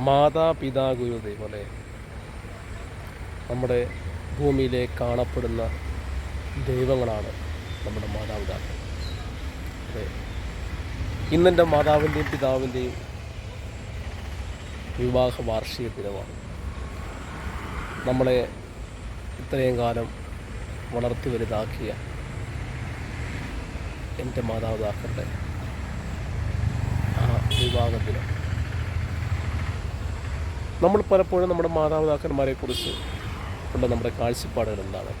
മാതാപിതാ ഗുരു അല്ലേ നമ്മുടെ ഭൂമിയിലെ കാണപ്പെടുന്ന ദൈവങ്ങളാണ് നമ്മുടെ മാതാപിതാക്കൾ. അതെ. ഇന്നെന്റെ മാതാവിന്റെയും പിതാവിന്റെയും വിവാഹ വാർഷിക ദിനമാണ്. നമ്മളെ ഇത്രയും കാലം വളർത്തി വലുതാക്കിയ എന്റെ മാതാപിതാക്കളുടെ ആ വിവാഹ ദിനം. നമ്മൾ പലപ്പോഴും നമ്മുടെ മാതാപിതാക്കന്മാരെ കുറിച്ച് ഉള്ള നമ്മുടെ കാഴ്ചപ്പാടുകൾ എന്താണ്?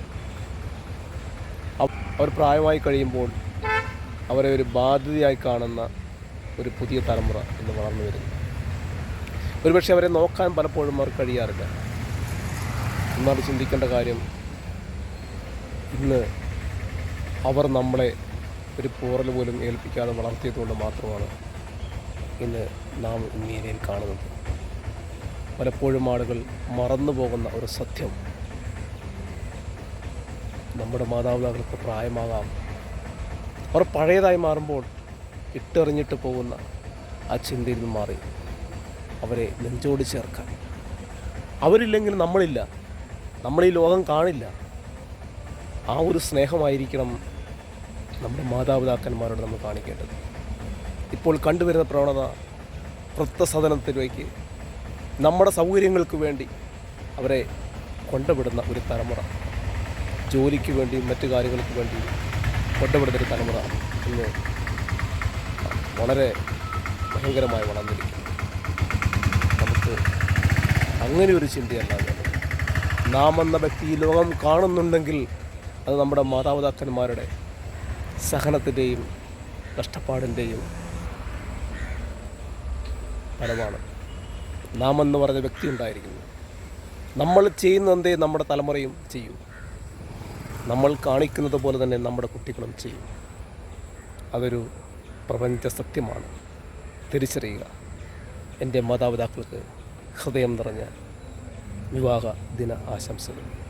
അവർ പ്രായമായി കഴിയുമ്പോൾ അവരെ ഒരു ബാധ്യതയായി കാണുന്ന ഒരു പുതിയ തലമുറ ഇന്ന് വളർന്നു വരുന്നു. ഒരുപക്ഷെ അവരെ നോക്കാൻ പലപ്പോഴും അവർ കഴിയാറില്ല. എന്നാൽ ചിന്തിക്കേണ്ട കാര്യം ഇന്ന് അവർ നമ്മളെ ഒരു പോറൽ പോലും ഏൽപ്പിക്കാതെ വളർത്തിയതുകൊണ്ട് മാത്രമാണ് ഇന്ന് നാം ഇന്ത്യയിൽ കാണുന്നത്. പലപ്പോഴും ആളുകൾ മറന്നു പോകുന്ന ഒരു സത്യം. നമ്മുടെ മാതാപിതാക്കൾക്ക് പ്രായമാകാം. അവർ പഴയതായി മാറുമ്പോൾ ഇട്ടെറിഞ്ഞിട്ട് പോകുന്ന ആ ചിന്തയിൽ നിന്ന് മാറി. അവരെ നെഞ്ചോട് ചേർക്കാൻ. അവരില്ലെങ്കിൽ നമ്മളില്ല. നമ്മൾ ഈ ലോകം കാണില്ല. ആ ഒരു സ്നേഹമായിരിക്കണം നമ്മുടെ മാതാപിതാക്കന്മാരോട് നമ്മൾ കാണിക്കേണ്ടത്. ഇപ്പോൾ കണ്ടുവരുന്ന പ്രവണത വൃത്തസദനത്തിലേക്ക് നമ്മുടെ സൗകര്യങ്ങൾക്ക് വേണ്ടി അവരെ കൊണ്ടുവിടുന്ന ഒരു തലമുറ. ജോലിക്ക് വേണ്ടിയും മറ്റു കാര്യങ്ങൾക്ക് വേണ്ടിയും കൊണ്ടുവിടുന്ന ഒരു തലമുറ ഇന്ന് വളരെ ഭയങ്കരമായി വളർന്നിരിക്കുന്നു. നമുക്ക് അങ്ങനെ ഒരു ചിന്തയല്ല വേണ്ടത് നാം എന്ന വ്യക്തി ഈ ലോകം കാണുന്നുണ്ടെങ്കിൽ അത് നമ്മുടെ മാതാപിതാക്കന്മാരുടെ സഹനത്തിന്റെയും കഷ്ടപ്പാടിന്റെയും ഫലമാണ്. നാം എന്ന് പറഞ്ഞ വ്യക്തി ഉണ്ടായിരിക്കുന്നു. നമ്മൾ ചെയ്യുന്നതേ നമ്മുടെ തലമുറയും ചെയ്യൂ. നമ്മൾ കാണിക്കുന്നത് പോലെ തന്നെ നമ്മുടെ കുട്ടികളും ചെയ്യും. അതൊരു പ്രപഞ്ച സത്യമാണ്. തിരിച്ചറിയുക. എന്റെ മാതാപിതാക്കൾക്ക് ഹൃദയം നിറഞ്ഞ വിവാഹ ദിന ആശംസകൾ.